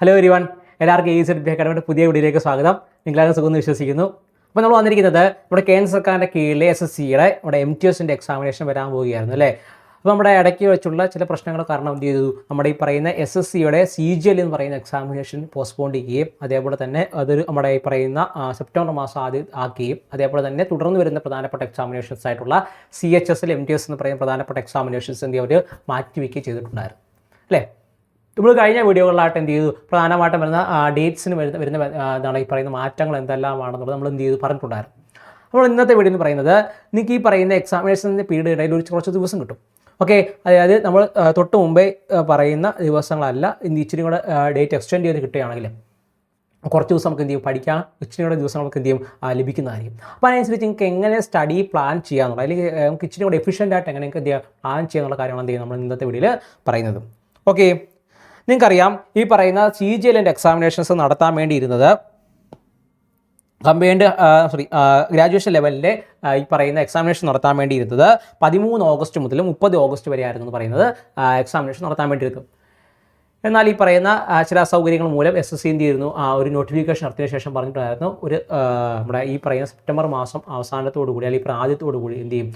Hello everyone എല്ലാവർക്കും ഈ Z അക്കാഡമിയുടെ പുതിയ വീഡിയോയിലേക്ക് സ്വാഗതം. നിങ്ങളാരും സുഖമെന്ന് വിശ്വസിക്കുന്നു. അപ്പോൾ നമ്മൾ വന്നിരിക്കുന്നത് നമ്മുടെ കേന്ദ്ര സർക്കാരിന്റെ കീഴിലെ എസ് എസ് സിയുടെ നമ്മുടെ എം ടി എസിന്റെ എക്സാമിനേഷൻ വരാൻ പോവുകയായിരുന്നു അല്ലേ? അപ്പോൾ നമ്മുടെ ഇടയ്ക്ക് വെച്ചുള്ള ചില പ്രശ്നങ്ങൾ കാരണം എന്ത് ചെയ്തു? നമ്മുടെ ഈ പറയുന്ന എസ് എസ് സിയുടെ സി ജി എൽ എന്ന് പറയുന്ന എക്സാമിനേഷൻ പോസ്റ്റ്പോൺ ചെയ്യുകയും അതേപോലെ തന്നെ അതൊരു നമ്മുടെ ഈ പറയുന്ന സെപ്റ്റംബർ മാസം ആദ്യം ആക്കുകയും അതേപോലെ തന്നെ തുടർന്ന് വരുന്ന പ്രധാനപ്പെട്ട എക്സാമിനേഷൻസ് ആയിട്ടുള്ള C H S L M T S എന്ന് പറയുന്ന പ്രധാനപ്പെട്ട എക്സാമിനേഷൻസ് എന്ത് അവർ മാറ്റിവെക്കുകയും ചെയ്തിട്ടുണ്ടായിരുന്നു അല്ലേ? നമ്മൾ കഴിഞ്ഞ വീഡിയോകളിലായിട്ട് എന്ത് ചെയ്തു? പ്രധാനമായിട്ടും വരുന്ന ഡേറ്റ്സിന് വരുന്ന വരുന്ന എന്താണ് ഈ പറയുന്ന മാറ്റങ്ങൾ എന്തെല്ലാമാണെന്നുള്ളത് നമ്മൾ എന്ത് ചെയ്തു? പറഞ്ഞിട്ടുണ്ടായിരുന്നു. അപ്പോൾ ഇന്നത്തെ വീഡിയോ എന്ന് പറയുന്നത് നിങ്ങൾക്ക് ഈ പറയുന്ന എക്സാമിനേഷന്റെ പീരീഡ് ഇടയിൽ ഒരു കുറച്ച് ദിവസം കിട്ടും. ഓക്കെ അതായത് നമ്മൾ തൊട്ട് മുമ്പേ പറയുന്ന ദിവസങ്ങളല്ല ഇച്ചിരി കൂടെ ഡേറ്റ് എക്സ്റ്റെൻഡ് ചെയ്ത് കിട്ടുകയാണെങ്കിൽ കുറച്ച് ദിവസം നമുക്ക് എന്ത് ചെയ്യും? പഠിക്കാൻ ഇച്ചിരി കൂടെ ദിവസം നമുക്ക് എന്ത് ചെയ്യും? ലഭിക്കുന്നതായിരിക്കും. അപ്പോൾ അതിനനുസരിച്ച് നിങ്ങൾക്ക് എങ്ങനെ സ്റ്റഡി പ്ലാൻ ചെയ്യാമെന്നുള്ള അല്ലെങ്കിൽ നമുക്ക് ഇച്ചിരി കൂടെ എഫിഷ്യന്റ് ആയിട്ട് എങ്ങനെ എന്ത് ചെയ്യാം? പ്ലാൻ ചെയ്യാനുള്ള കാര്യമാണ് ചെയ്യും നമ്മൾ ഇന്നത്തെ വീഡിയോയിൽ പറയുന്നത്. ഓക്കെ നിങ്ങൾക്കറിയാം ഈ പറയുന്ന സി ജി എല്ലിന്റെ എക്സാമിനേഷൻസ് നടത്താൻ വേണ്ടിയിരുന്നത് കമ്പൈൻഡ് സോറി ഗ്രാജുവേഷൻ ലെവലിലെ ഈ പറയുന്ന എക്സാമിനേഷൻ നടത്താൻ വേണ്ടിയിരുന്നത് പതിമൂന്ന് ഓഗസ്റ്റ് മുതൽ മുപ്പത് ഓഗസ്റ്റ് വരെ ആയിരുന്നു എന്ന് പറയുന്നത് എക്സാമിനേഷൻ നടത്താൻ വേണ്ടിയിരുന്നു. എന്നാൽ ഈ പറയുന്ന ചില അസൗകര്യങ്ങൾ മൂലം എസ് എസ് സി എന്ത് ചെയ്യുന്നു ആ ഒരു നോട്ടിഫിക്കേഷൻ നടത്തിയ ശേഷം പറഞ്ഞിട്ടുണ്ടായിരുന്നു ഒരു നമ്മുടെ ഈ പറയുന്ന സെപ്റ്റംബർ മാസം അവസാനത്തോടു കൂടി അല്ലെങ്കിൽ ഇപ്പോൾ ആദ്യത്തോടു കൂടി എന്ത് ചെയ്യും?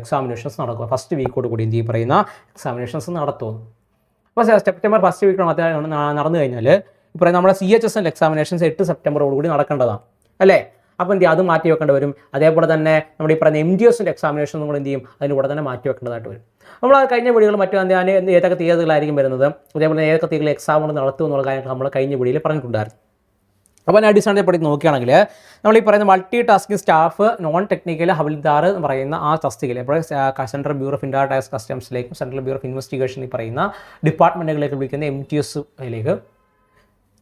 എക്സാമിനേഷൻസ് നടക്കുക ഫസ്റ്റ് വീക്കോട് കൂടി എന്ത് ഈ പറയുന്ന എക്സാമിനേഷൻസ് നടത്തുമെന്ന് അപ്പോൾ സെപ്റ്റംബർ ഫസ്റ്റ് വീക്ക് നടന്നു കഴിഞ്ഞാൽ ഇപ്പോൾ നമ്മുടെ C H S L examinations എട്ട് സെപ്റ്റംബറോട് കൂടി നടക്കേണ്ടതാണ് അല്ലേ? അപ്പോൾ എന്ത് ചെയ്യും? അത് മാറ്റി വെക്കേണ്ടി വരും. അതേപോലെ തന്നെ നമ്മുടെ ഈ പറയുന്ന എം ഡി എസിന്റെ എക്സാമിനേഷൻ നമ്മൾ എന്ത് ചെയ്യും? അതിന് കൂടെ തന്നെ മാറ്റി വെക്കേണ്ടതായിട്ട് വരും. നമ്മൾ ആ കഴിഞ്ഞ വീടുകൾ മറ്റു ഞാൻ ഏതൊക്കെ തീയതികളായിരിക്കും വരുന്നത്? അതേപോലെ ഏതൊക്കെ തീയതികൾ എക്സാമുകൾ നടത്തും എന്നുള്ള കാര്യങ്ങൾ നമ്മൾ കഴിഞ്ഞ വീഡിയോയിൽ പറഞ്ഞിട്ടുണ്ടായിരുന്നു. അപ്പോൾ അതിനെ അടിസ്ഥാനപ്പെടുത്തി നോക്കുകയാണെങ്കിൽ നമ്മൾ ഈ പറയുന്ന multi tasking staff non technical ഹവിൽദാർ എന്ന് പറയുന്ന ആ തസ്തികയിൽ ഇപ്പോൾ സെൻട്രൽ ബ്യൂറോ ഓഫ് ഇൻഡാ ടാക്സ് കസ്റ്റംസിലേക്കും സെൻട്രൽ ബ്യൂറോ ഓഫ് ഇൻവെസ്റ്റിഗേഷൻ ഈ പറയുന്ന ഡിപ്പാർട്ട്മെന്റുകളിലേക്ക് വിളിക്കുന്ന എം ടി എസ്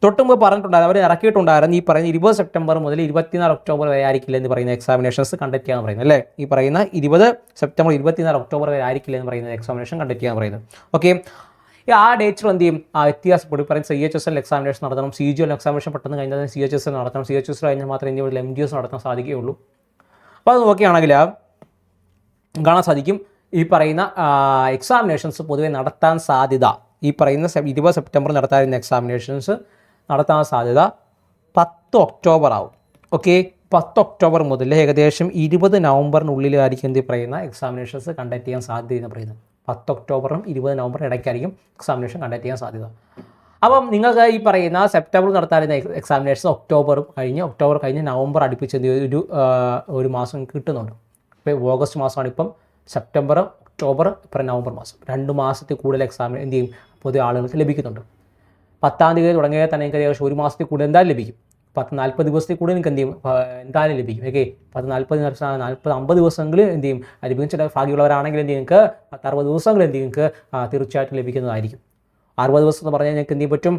തൊട്ട് മുമ്പ് പറഞ്ഞിട്ടുണ്ടായിരുന്നു അവർ ഇറക്കിയിട്ടുണ്ടായിരുന്നു ഈ പറയുന്ന ഇരുപത് സെപ്റ്റംബർ മുതൽ ഇരുപത്തിനാല് ഒക്ടോബർ വരെ ആയിരിക്കില്ല എന്ന് പറയുന്ന എക്സാമിനേഷൻസ് കണ്ടക്ട് ചെയ്യാൻ പറയുന്നത് അല്ലേ? ഈ പറയുന്ന ഇരുപത് സെപ്റ്റംബർ ഇരുപത്തിനാല് ഒക്ടോബർ വരെ ആയിരിക്കില്ല എന്ന് പറയുന്ന എക്സാമിനേഷൻ കണ്ടക്ട് ചെയ്യാൻ പറയുന്നത്. ഓക്കെ ആ ഡേറ്റിൽ എന്ത് ചെയ്യും? ആ വ്യത്യാസപ്പെടും പറയും C H S L examination നടത്തണം. സി ജി എൽ എക്സാമിനേഷൻ പെട്ടെന്ന് കഴിഞ്ഞാൽ സി എച്ച് എസ് എൽ നടത്തണം. സി എച്ച് എസ് കഴിഞ്ഞാൽ മാത്രമേ ഇന്ത്യയിൽ എം ഡി എസ് നടത്താൻ സാധിക്കുകയുള്ളൂ. അപ്പോൾ അത് നോക്കുകയാണെങ്കിൽ കാണാൻ സാധിക്കും. ഈ പറയുന്ന എക്സാമിനേഷൻസ് പൊതുവെ നടത്താൻ സാധ്യത. ഈ പറയുന്ന ഇരുപത് സെപ്റ്റംബർ നടത്താതിരുന്ന എക്സാമിനേഷൻസ് നടത്താൻ സാധ്യത പത്ത് ഒക്ടോബർ ആവും. ഓക്കെ? പത്ത് ഒക്ടോബർ മുതൽ ഏകദേശം ഇരുപത് നവംബറിനുള്ളിലായിരിക്കും എന്ത് പറയുന്ന എക്സാമിനേഷൻസ് കണ്ടക്ട് ചെയ്യാൻ സാധ്യത എന്ന് പറയുന്നത്. പത്ത് ഒക്ടോബറും ഇരുപത് നവംബറും ഇടയ്ക്കായിരിക്കും എക്സാമിനേഷൻ കണ്ടക്ട് ചെയ്യാൻ സാധ്യത. അപ്പം നിങ്ങൾക്ക് ഈ പറയുന്ന സെപ്റ്റംബർ നടത്താറുന്ന എക്സാമിനേഷൻ ഒക്ടോബറും കഴിഞ്ഞ് ഒക്ടോബർ കഴിഞ്ഞ് നവംബർ അടുപ്പിച്ച് ഒരു ഒരു മാസം കിട്ടുന്നുണ്ട്. ഇപ്പോൾ ഓഗസ്റ്റ് മാസമാണ് ഇപ്പം സെപ്റ്റംബർ ഒക്ടോബർ ഇപ്പം നവംബർ മാസം. രണ്ട് മാസത്തിൽ കൂടുതൽ എക്സാമിന് എന്ത് ചെയ്യും? പൊതുവെ ആളുകൾക്ക് ലഭിക്കുന്നുണ്ട്. പത്താം തീയതി തുടങ്ങിയാൽ തന്നെ നിങ്ങൾക്ക് ഏകദേശം ഒരു മാസത്തിൽ കൂടുതൽ എന്തായാലും ലഭിക്കും. പത്ത് നാൽപ്പത് ദിവസത്തിൽ കൂടുതൽ നിങ്ങൾക്ക് എന്ത് ചെയ്യും? എന്തായാലും ലഭിക്കും. ഓക്കെ പത്ത് നാൽപ്പത് ദിവസം നാൽപ്പത് അമ്പത് ദിവസമെങ്കിലും എന്ത് ചെയ്യും? ലഭിക്കും ചില ഭാഗ്യമുള്ളവരാണെങ്കിൽ എന്ത് നിങ്ങൾക്ക് പത്ത് അറുപത് ദിവസങ്ങൾ എന്ത് നിങ്ങൾക്ക് തീർച്ചയായിട്ടും ലഭിക്കുന്നതായിരിക്കും. അറുപത് ദിവസം എന്ന് പറഞ്ഞാൽ നിങ്ങൾക്ക് എന്ത് ചെയ്യും പറ്റും?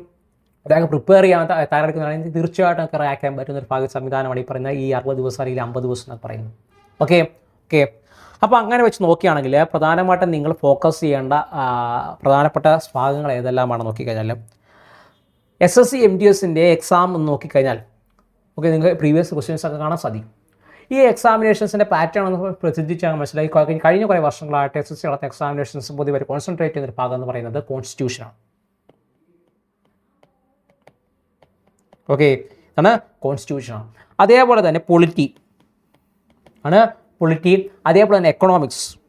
അതായത് പ്രിപ്പയർ ചെയ്യാൻ തയ്യാറെടുക്കുന്നതാണെങ്കിൽ തീർച്ചയായിട്ടും നമുക്ക് ചെയ്യാൻ പറ്റുന്ന ഒരു ഭാഗ്യ സംവിധാനമാണ് ഈ പറയുന്ന ഈ അറുപത് ദിവസം അല്ലെങ്കിൽ അമ്പത് ദിവസം എന്നൊക്കെ പറയുന്നത്. ഓക്കെ ഓക്കെ അപ്പോൾ അങ്ങനെ വെച്ച് നോക്കുകയാണെങ്കിൽ പ്രധാനമായിട്ടും നിങ്ങൾ ഫോക്കസ് ചെയ്യേണ്ട പ്രധാനപ്പെട്ട ഭാഗങ്ങൾ ഏതെല്ലാമാണ് നോക്കിക്കഴിഞ്ഞാൽ? S S C M D എസിന്റെ എക്സാം നോക്കിക്കഴിഞ്ഞാൽ ഓക്കെ നിങ്ങൾക്ക് പ്രീവിയസ് ക്വസ്റ്റ്യൻസ് ഒക്കെ കാണാൻ സാധിക്കും. ഈ എക്സാമിനേഷൻസിന്റെ പാറ്റേൺ ഒന്ന് പ്രസിദ്ധിച്ചാൽ മനസ്സിലായി കഴിഞ്ഞ- കുറേ വർഷങ്ങളായിട്ട് എസ് എസ് സി നടത്തുന്ന എക്സാമിനേഷൻസ് പൊതുവെ കോൺസെൻട്രേറ്റ് ചെയ്യുന്ന ഒരു ഭാഗം എന്ന് പറയുന്നത് കോൺസ്റ്റിറ്റ്യൂഷനാണ് ഓക്കെ ആണ്. കോൺസ്റ്റിറ്റ്യൂഷനാണ് അതേപോലെ തന്നെ പൊളിറ്റി ആണ് പൊളിറ്റി അതേപോലെ തന്നെ എക്കണോമിക്സ്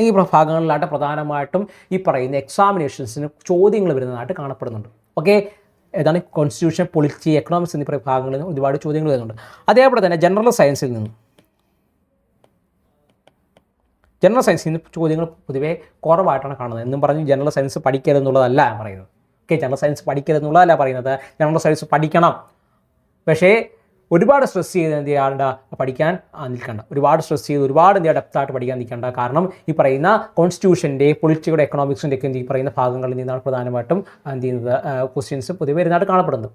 ഈ ഭാഗങ്ങളിലായിട്ട് പ്രധാനമായിട്ടും ഈ പറയുന്ന എക്സാമിനേഷൻസിന് ചോദ്യങ്ങൾ വരുന്നതായിട്ട് കാണപ്പെടുന്നുണ്ട്. ഓക്കെ ഏതാണ് കോൺസ്റ്റിറ്റ്യൂഷൻ പൊളിറ്റി എക്കണോമിക്സ് എന്നീ വിഭാഗങ്ങളിൽ ഭാഗങ്ങളിൽ നിന്ന് ഒരുപാട് ചോദ്യങ്ങൾ വരുന്നുണ്ട്. അതേപോലെ തന്നെ ജനറൽ സയൻസിൽ നിന്നും. ജനറൽ സയൻസിൽ നിന്ന് ചോദ്യങ്ങൾ പൊതുവേ കുറവായിട്ടാണ് കാണുന്നത്. എന്നും പറഞ്ഞ് ജനറൽ സയൻസ് പഠിക്കരുതെന്നുള്ളതല്ല ഞാൻ പറയുന്നത്. ഓക്കെ ജനറൽ സയൻസ് പഠിക്കരുതെന്നുള്ളതല്ല പറയുന്നത്. ജനറൽ സയൻസ് പഠിക്കണം. പക്ഷേ ഒരുപാട് സ്ട്രെസ് ചെയ്ത് എന്ത് ചെയ്യാണ്ട പഠിക്കാൻ നിൽക്കണ്ട. ഒരുപാട് സ്ട്രെസ് ചെയ്ത് ഒരുപാട് എന്ത് ഡെപ്തായിട്ട് പഠിക്കാൻ നിൽക്കേണ്ട. കാരണം ഈ പറയുന്ന കോൺസ്റ്റിറ്റ്യൂഷന്റെ പൊളിറ്റിക്കയുടെ എക്കണോമിക്സിന്റെ ഒക്കെ ഈ പറയുന്ന ഭാഗങ്ങളിൽ നിന്നാണ് പ്രധാനമായിട്ടും എന്ത് ചെയ്യുന്നത് ക്വസ്റ്റ്യൻസ് പൊതുവെ വരുന്നതായിട്ട് കാണപ്പെടുന്നത്.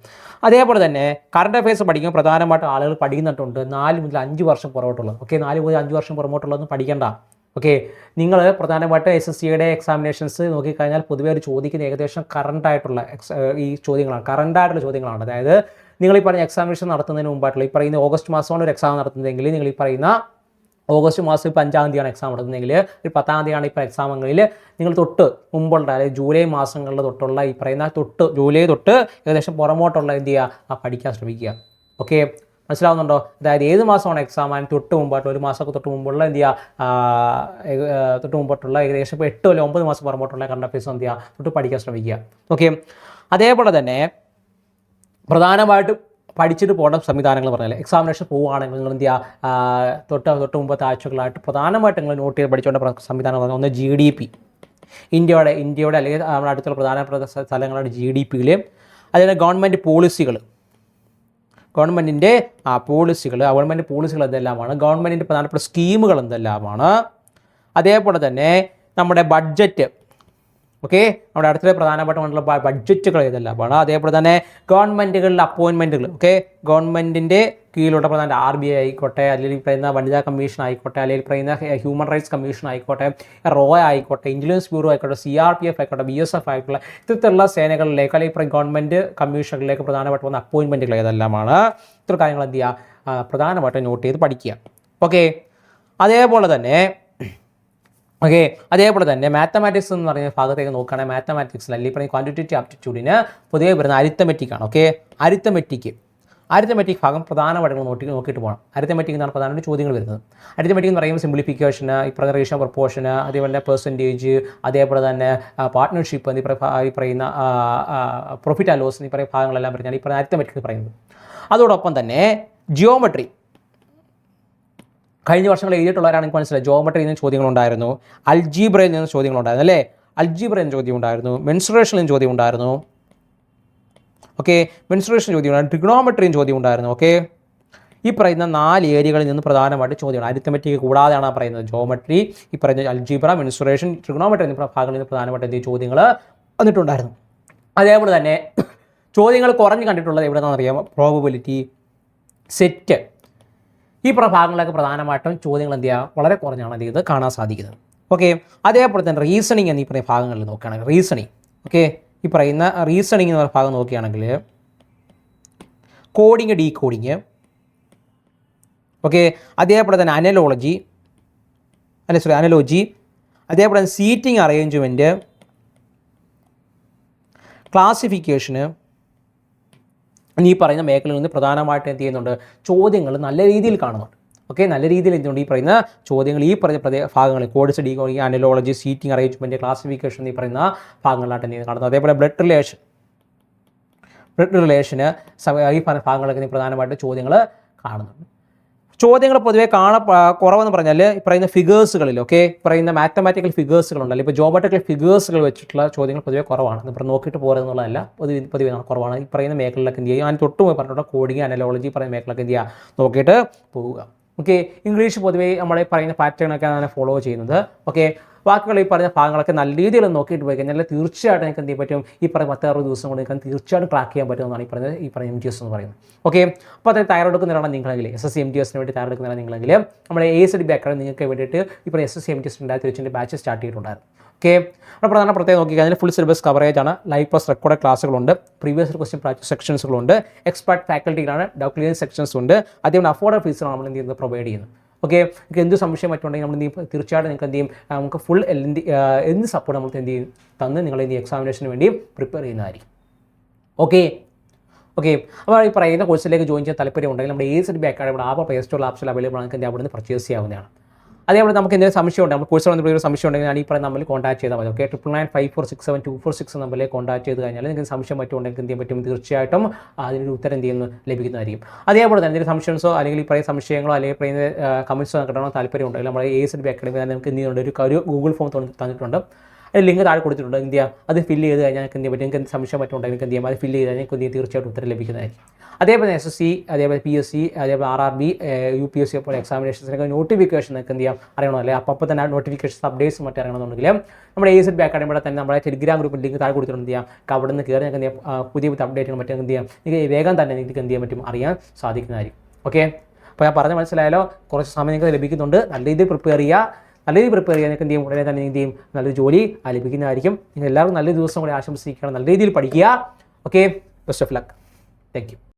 അതേപോലെ തന്നെ കറണ്ട് അഫയേഴ്സ് പഠിക്കുമ്പോൾ പ്രധാനമായിട്ട് ആളുകൾ പഠിക്കുന്നിട്ടുണ്ട് നാല് മുതൽ അഞ്ച് വർഷം പുറകോട്ടുള്ളത്. ഓക്കെ നാല് മുതൽ അഞ്ച് വർഷം പുറകോട്ടുള്ളതൊന്നും പഠിക്കേണ്ട. ഓക്കെ നിങ്ങൾ പ്രധാനമായിട്ട് എസ് എസ് സിയുടെ എക്സാമിനേഷൻസ് നോക്കിക്കഴിഞ്ഞാൽ പൊതുവെ ഒരു ചോദിക്കുന്ന ഏകദേശം കറണ്ട് ആയിട്ടുള്ള ഈ ചോദ്യങ്ങളാണ് കറണ്ട് ആയിട്ടുള്ള ചോദ്യങ്ങളാണ്. അതായത് നിങ്ങൾ ഈ പറഞ്ഞ എക്സാമിനേഷൻ നടത്തുന്നതിന് മുമ്പായിട്ടുള്ള ഈ പറയുന്ന ഓഗസ്റ്റ് മാസമാണ് ഒരു എക്സാം നടത്തുന്നതെങ്കിൽ നിങ്ങൾ ഈ പറയുന്ന ഓഗസ്റ്റ് മാസം ഇപ്പോൾ അഞ്ചാം തീയതിയാണ് എക്സാം നടത്തുന്നതെങ്കിൽ ഒരു പത്താം തീയതിയാണ് ഇപ്പോൾ എക്സാമുകളിൽ നിങ്ങൾ തൊട്ട് മുമ്പുള്ള അതായത് ജൂലൈ മാസങ്ങളിൽ തൊട്ടുള്ള ഈ പറയുന്ന തൊട്ട് ജൂലൈ തൊട്ട് ഏകദേശം പുറമോട്ടുള്ള എന്ത് ചെയ്യുക? ആ പഠിക്കാൻ ശ്രമിക്കുക. ഓക്കെ മനസ്സിലാവുന്നുണ്ടോ? അതായത് ഏത് മാസമാണ് എക്സാം അതിന് തൊട്ട് മുമ്പായിട്ട് ഒരു മാസമൊക്കെ തൊട്ട് മുമ്പുള്ള എന്ത് ചെയ്യുക? തൊട്ട് മുമ്പോട്ടുള്ള ഏകദേശം ഇപ്പോൾ എട്ടോ അല്ലെങ്കിൽ ഒമ്പത് മാസം പുറമോട്ടുള്ള കറണ്ട് അഫയേഴ്സ് എന്ത് ചെയ്യുക? തൊട്ട് പഠിക്കാൻ ശ്രമിക്കുക. ഓക്കെ അതേപോലെ തന്നെ പ്രധാനമായിട്ടും പഠിച്ചിട്ട് പോകേണ്ട സംവിധാനങ്ങൾ പറഞ്ഞാൽ എക്സാമിനേഷൻ പോവുകയാണെങ്കിൽ നിങ്ങൾ എന്ത് ചെയ്യുക? തൊട്ട് തൊട്ട് മുമ്പത്തെ ആഴ്ചകളായിട്ട് പ്രധാനമായിട്ട് നിങ്ങൾ നോട്ട് ചെയ്ത് പഠിച്ചുകൊണ്ട് സംവിധാനം പറഞ്ഞാൽ ഒന്ന് ജി ഡി പി ഇന്ത്യയുടെ ഇന്ത്യയുടെ അല്ലെങ്കിൽ നമ്മുടെ അടുത്തുള്ള പ്രധാനപ്പെട്ട സ്ഥ- സ്ഥലങ്ങളുടെ ജി ഡി പിയിൽ അതുപോലെ ഗവൺമെന്റ് പോളിസികൾ ഗവൺമെന്റിന്റെ ആ പോളിസികൾ ഗവൺമെന്റ് പോളിസികൾ എന്തെല്ലാമാണ്? ഗവൺമെന്റിന്റെ പ്രധാനപ്പെട്ട സ്കീമുകൾ എന്തെല്ലാമാണ്? അതേപോലെ തന്നെ നമ്മുടെ ബഡ്ജറ്റ് ഓക്കെ നമ്മുടെ അടുത്തൊരു പ്രധാനപ്പെട്ട ബഡ്ജറ്റുകൾ ഏതെല്ലാമാണ് അതേപോലെ തന്നെ ഗവൺമെന്റുകളിലെ അപ്പോയിൻമെന്റുകൾ ഓക്കെ ഗവൺമെന്റിന്റെ കീഴിലുള്ള പ്രധാന ആർ ബി ഐ ആയിക്കോട്ടെ അല്ലെങ്കിൽ പറയുന്ന വനിതാ കമ്മീഷൻ ആയിക്കോട്ടെ അല്ലെങ്കിൽ പറയുന്ന ഹ്യൂമൻ റൈറ്റ്സ് കമ്മീഷൻ ആയിക്കോട്ടെ റോ ആയിക്കോട്ടെ ഇന്റലിജൻസ് ബ്യൂറോ ആയിക്കോട്ടെ സി ആർ പി എഫ് ആയിക്കോട്ടെ ബി എസ് എഫ് ആയിക്കോട്ടെ ഇത്തരത്തിലുള്ള സേനകളിലേക്ക് അല്ലെങ്കിൽ ഗവൺമെന്റ് കമ്മീഷനുകളിലേക്ക് പ്രധാനപ്പെട്ട വന്ന അപ്പോയിൻമെന്റുകൾ ഏതെല്ലാമാണ്? ഇത്ര കാര്യങ്ങൾ എന്ത് ചെയ്യുക? പ്രധാനമായിട്ടും നോട്ട് ചെയ്ത് പഠിക്കുക. ഓക്കെ അതേപോലെ തന്നെ ഓക്കെ അതേപോലെ തന്നെ മാത്തമാറ്റിക്സ് എന്ന് പറയുന്ന ഭാഗത്തേക്ക് നോക്കുകയാണെങ്കിൽ മാത്തമാറ്റിക്സ് അല്ലെങ്കിൽ പറഞ്ഞ ക്വാണ്ടിറ്റേറ്റീവ് ആപ്റ്റിറ്റ്യൂഡിന് പൊതുവേ വരുന്ന അരിത്തമെറ്റിക് ആണ് ഓക്കെ അരിത്തമെറ്റിക്ക് അരിത്തമെറ്റിക് ഭാഗം പ്രധാന നിങ്ങൾ നോക്കി നോക്കിയിട്ട് പോകണം അരിത്തമെറ്റിക് എന്നാണ് പ്രധാനമായിട്ട് ചോദ്യങ്ങൾ വരുന്നത്. അരിത്തമെറ്റിക് എന്ന് പറയുമ്പോൾ സിംപ്ലിഫിക്കേഷന് ഈ പറയുന്ന റേഷ്യോ അതേപോലെ തന്നെ പെർസെന്റേജ് അതേപോലെ തന്നെ പാർട്ട്ണർഷിപ്പ് ഈ പറയുന്ന പ്രോഫിറ്റ് ആൻഡ് ലോസ് എന്നീ പറയുന്ന ഭാഗങ്ങളെല്ലാം പറഞ്ഞാൽ ഈ പറയുന്ന അരിത്തമെറ്റിക് പറയുന്നത്. അതോടൊപ്പം തന്നെ ജിയോമെട്രി കഴിഞ്ഞ വർഷങ്ങൾ എഴുതിയിട്ടുള്ളവരാണെങ്കിൽ മനസ്സിലായി. ജോമെട്രിയിൽ നിന്ന് ചോദ്യങ്ങളുണ്ടായിരുന്നു. അൽജീബ്രയിൽ നിന്ന് ചോദ്യങ്ങളുണ്ടായിരുന്നു അല്ലേ? അൽജീബ്രയിൽ ചോദ്യം ഉണ്ടായിരുന്നു മെൻസുറേഷനിൽ നിന്ന് ചോദ്യം ഉണ്ടായിരുന്നു ഓക്കെ മെൻസുറേഷൻ ചോദ്യം ഉണ്ടായിരുന്നു ട്രിഗ്നോമെട്രിയും ചോദ്യം ഉണ്ടായിരുന്നു ഓക്കെ ഈ പറയുന്ന നാല് ഏരിയകളിൽ നിന്ന് പ്രധാനമായിട്ട് ചോദ്യങ്ങൾ അരിത്തമെറ്റിക് കൂടാതെയാണ് പറയുന്നത്. ജോമെട്രി ഈ പറയുന്ന അൽജിബ്ര മെൻസുറേഷൻ ട്രിഗ്നോമെട്രി എന്നീ ഭാഗങ്ങളിൽ നിന്ന് പ്രധാനമായിട്ട് എന്തെങ്കിലും ചോദ്യങ്ങൾ വന്നിട്ടുണ്ടായിരുന്നു. അതേപോലെ തന്നെ ചോദ്യങ്ങൾ കുറഞ്ഞ് കണ്ടിട്ടുള്ളത് എവിടെ അറിയാമോ? പ്രോബബിലിറ്റി സെറ്റ് ഈ പ്ര- ഭാഗങ്ങളിലൊക്കെ പ്രധാനമായിട്ടും ചോദ്യങ്ങൾ എന്ത് ചെയ്യുക? വളരെ കുറഞ്ഞാണ് എന്ത് ചെയ്ത് കാണാൻ സാധിക്കുന്നത്. ഓക്കെ അതേപോലെ തന്നെ റീസണിങ് എന്നീ പറയുന്ന ഭാഗങ്ങളിൽ നോക്കുകയാണെങ്കിൽ റീസണിങ് ഓക്കെ ഈ പറയുന്ന റീസണിങ് എന്ന് പറയുന്ന ഭാഗം നോക്കുകയാണെങ്കിൽ കോഡിങ് ഡീ കോഡിങ് ഓക്കെ അതേപോലെ തന്നെ അനലോളജി അല്ല സോറി അനലോജി അതേപോലെ തന്നെ സീറ്റിംഗ് അറേഞ്ച്മെന്റ് ക്ലാസിഫിക്കേഷന് ഈ പറയുന്ന മേഖലയിൽ നിന്ന് പ്രധാനമായിട്ട് എന്ത് ചെയ്യുന്നുണ്ട്? ചോദ്യങ്ങൾ നല്ല രീതിയിൽ കാണുന്നുണ്ട്. ഓക്കെ നല്ല രീതിയിൽ എന്തുകൊണ്ട് ഈ പറയുന്ന ചോദ്യങ്ങൾ ഈ പറഞ്ഞ പ്രത്യേക ഭാഗങ്ങളിൽ കോഡ്സ് ഡി അനലോളജി സീറ്റിംഗ് അറേഞ്ച്മെന്റ് ക്ലാസിഫിക്കേഷൻ ഈ പറയുന്ന ഭാഗങ്ങളിലായിട്ട് എന്ത് കാണുന്നത് അതേപോലെ ബ്ലഡ് റിലേഷൻ ബ്ലഡ് റിലേഷന് ഈ പറഞ്ഞ ഭാഗങ്ങളൊക്കെ പ്രധാനമായിട്ട് ചോദ്യങ്ങൾ കാണുന്നുണ്ട്. ചോദ്യങ്ങൾ പൊതുവേ കാണ കുറവെന്ന് പറഞ്ഞാൽ പറയുന്ന ഫിഗേഴ്സുകളിൽ ഓക്കെ പറയുന്ന മാത്തമാറ്റിക്കൽ ഫിഗേഴ്സുകളുണ്ടല്ലോ ഇപ്പോൾ ജോബോട്ടിക്കൽ ഫിഗേഴ്സുകൾ വെച്ചിട്ടുള്ള ചോദ്യങ്ങൾ പൊതുവേ കുറവാണ്. ഇപ്പോൾ നോക്കിയിട്ട് പോരെന്നുള്ളതല്ല. പൊതുവെ പൊതുവേ കുറവാണ്. ഈ പറയുന്ന മേഖലയിലൊക്കെ എന്ത് ചെയ്യുക ഞാൻ തൊട്ട് പോയി പറഞ്ഞിട്ടുള്ള കോഡിങ് അനലോളജി പറയുന്ന മേഖലകളൊക്കെ എന്ത് ചെയ്യുക? നോക്കിയിട്ട് പോവുക. ഓക്കെ ഇംഗ്ലീഷ് പൊതുവേ നമ്മളെ പറയുന്ന പാറ്റേണൊക്കെ അങ്ങനെ ഫോളോ ചെയ്യുന്നത്. ഓക്കെ ബാക്കിയുള്ള ഈ പറഞ്ഞ ഭാഗങ്ങളൊക്കെ നല്ല രീതിയിൽ നോക്കിയിട്ട് പോയി കഴിഞ്ഞാൽ തീർച്ചയായിട്ടും നിങ്ങൾക്ക് എന്ത് ചെയ്യാൻ പറ്റും? ഈ പറഞ്ഞ പത്ത് അറുപത് ദിവസം കൊണ്ട് നിങ്ങൾക്ക് തീർച്ചയായിട്ടും ട്രാക്ക് ചെയ്യാൻ പറ്റുമെന്നാണ് ഈ പറഞ്ഞത് ഈ പറഞ്ഞ എം ടി എസ് എന്ന് പറയുന്നത്. ഓക്കെ അപ്പോൾ അതിന് തയ്യാറെടുക്കുന്നതാണ് നിങ്ങളെങ്കിൽ S S C M T എസിന് വേണ്ടി തയ്യാറെടുക്കുന്നതാണ് നിങ്ങളെങ്കിൽ നമ്മുടെ എ എസ് ഡി ബാക്കാണ് നിങ്ങൾക്ക് വേണ്ടിയിട്ട് പറയുന്ന S S C M T S രണ്ടായിരത്തി വെച്ചിന്റെ ബാച്ച് സ്റ്റാർട്ട് ചെയ്തിട്ടുണ്ടായിരുന്നു. ഓക്കെ നമ്മുടെ പ്രധാന പ്രത്യേകം നോക്കിക്കഴിഞ്ഞാൽ ഫുൾ സിലബസ് കവറേജ് ആണ്. ലൈവ് പ്ലസ് റെക്കോർഡ് ക്ലാസ്സുകളുണ്ട് പ്രീവിയസ് ക്വസ്റ്റ്യൻ പ്രാക്ടീസ് സെക്ഷൻസുകളുണ്ട് എക്സ്പെർട്ട് ഫാക്കൽറ്റികളാണ് ഡൗട്ട് ക്ലിയർ സെക്ഷൻസ് ഉണ്ട്. അതേപോലെ അഫോർഡബിൾ ഫീസുകളാണ് നമ്മൾ എന്ത് ചെയ്യുന്നത്? പ്രൊവൈഡ് ചെയ്യുന്നത്. ഓക്കെ നിങ്ങൾക്ക് എന്ത് സംശയം മറ്റുണ്ടെങ്കിൽ നമ്മൾ തീർച്ചയായിട്ടും നിങ്ങൾക്ക് എന്ത് ചെയ്യും? നമുക്ക് ഫുൾ എന്ത് എന്ത് സപ്പോർട്ട് നമ്മൾ എന്ത് ചെയ്യും? തന്ന് നിങ്ങൾ ചെയ്യും? എക്സാമിനേഷന് വേണ്ടി പ്രിപ്പയർ ചെയ്യുന്നതായിരിക്കും. ഓക്കെ ഓക്കെ അപ്പോൾ ഈ പറയുന്ന കോഴ്സിലേക്ക് ജോയിൻ ചെയ്യാൻ താല്പര്യം ഉണ്ടെങ്കിൽ നമ്മുടെ ഏത് സെറ്റ് ബാക്കാണ് ഇവിടെ ആപ്പ് പ്ലേ സ്റ്റോർ ആപ്സിൽ അവൈലബിൾ ആണ്. നിങ്ങൾക്ക് അവിടെ നിന്ന് പർച്ചേസ് ചെയ്യാവുന്നതാണ്. അതേപോലെ നമുക്ക് എന്തെങ്കിലും സംശയം ഉണ്ട് നമ്മൾ കോഴ്സ് ഒരു സംശയം ഉണ്ടെങ്കിൽ ഈ പറയുന്ന നമ്മൾ കോൺടാക്ട് ചെയ്താൽ മതി. Okay triple nine five four six seven two four six നമ്മളെ കോൺടാക്ട് ചെയ്ത് കഴിഞ്ഞാൽ നിങ്ങൾക്ക് സംശയം മറ്റും ഉണ്ടെങ്കിൽ എന്ത് ചെയ്യാൻ പറ്റും? തീർച്ചയായിട്ടും അതിനൊരു ഉത്തരം എന്ത് ലഭിക്കുന്നതായിരിക്കും. അതേപോലെ തന്നെ എന്തെങ്കിലും സംശയംസോ അല്ലെങ്കിൽ ഈ പറയുന്ന സംശയങ്ങളോ അല്ലെങ്കിൽ പറയുന്ന കമൻസോ കിട്ടണോ താല്പര്യം ഉണ്ടെങ്കിൽ നമ്മുടെ സി ബി അക്കാഡമി നമുക്ക് എന്ത് ഒരു ഗൂഗിൾ ഫോം തന്നിട്ടുണ്ട്. അതിൽ ലിങ്ക് താഴെ കൊടുത്തിട്ടുണ്ട്. എന്ത് ചെയ്യാം? അത് ഫില്ല് ചെയ്ത് കഴിഞ്ഞാൽ എന്ത് ചെയ്യാം നിങ്ങൾക്ക് എന്ത് സംശയം മറ്റുണ്ടെങ്കിൽ നിങ്ങൾക്ക് എന്ത് ചെയ്യാം? അത് ഫില്ല് ചെയ്ത് കഴിഞ്ഞാൽ നിങ്ങൾക്ക് തീർച്ചയായിട്ടും ഉത്തരം ലഭിക്കുന്നതായിരിക്കും. അതേപോലെ എസ് എസ് സി അതേപോലെ പി എസ് സി അതേപോലെ R R B U P S C പോലെ എക്സാമിനേഷൻസിനൊക്കെ നോട്ടിഫിക്കേഷൻ നിങ്ങൾക്ക് എന്ത് ചെയ്യാം? അറിയണോ അല്ലെ? അപ്പോൾ തന്നെ നോട്ടിഫിക്കേഷൻ അപ്ഡേറ്റ്സ് മറ്റും അറിയണമെന്നുണ്ടെങ്കിൽ നമ്മുടെ എ സെറ്റ് ബാക്ക് അക്കാഡമിയുടെ തന്നെ നമ്മുടെ ടെലിഗ്രാം ഗ്രൂപ്പിൽ ലിങ്ക് താഴെ കൊടുത്തിട്ടുണ്ട്. എന്ത് ചെയ്യാം? അവിടെ നിന്ന് കയറി നിങ്ങൾക്ക് എന്ത് ചെയ്യാം? പുതിയ പുതിയ അപ്ഡേറ്റുകൾ മറ്റും എന്ത് ചെയ്യാം? നിങ്ങൾക്ക് വേഗം തന്നെ നിങ്ങൾക്ക് എന്ത് ചെയ്യാൻ പറ്റും അറിയാൻ സാധിക്കുന്നതായിരിക്കും. ഓക്കെ അപ്പോൾ ഞാൻ പറഞ്ഞ മനസ്സിലായാലോ കുറച്ച് സമയം നിങ്ങൾക്ക് ലഭിക്കുന്നുണ്ട്. നല്ല രീതിയിൽ പ്രിപ്പയർ ചെയ്യുക. നല്ല രീതിയിൽ പ്രിപ്പയർ ചെയ്യാൻ നിങ്ങൾക്ക് എന്ത് ചെയ്യും? ഉടനെ തന്നെ എന്ത് ചെയ്യും? നല്ലൊരു ജോലി ലഭിക്കുന്നതായിരിക്കും നിങ്ങൾ എല്ലാവർക്കും നല്ലൊരു ദിവസം കൂടി ആശംസിക്കണം. നല്ല രീതിയിൽ പഠിക്കുക. Okay best of luck thank you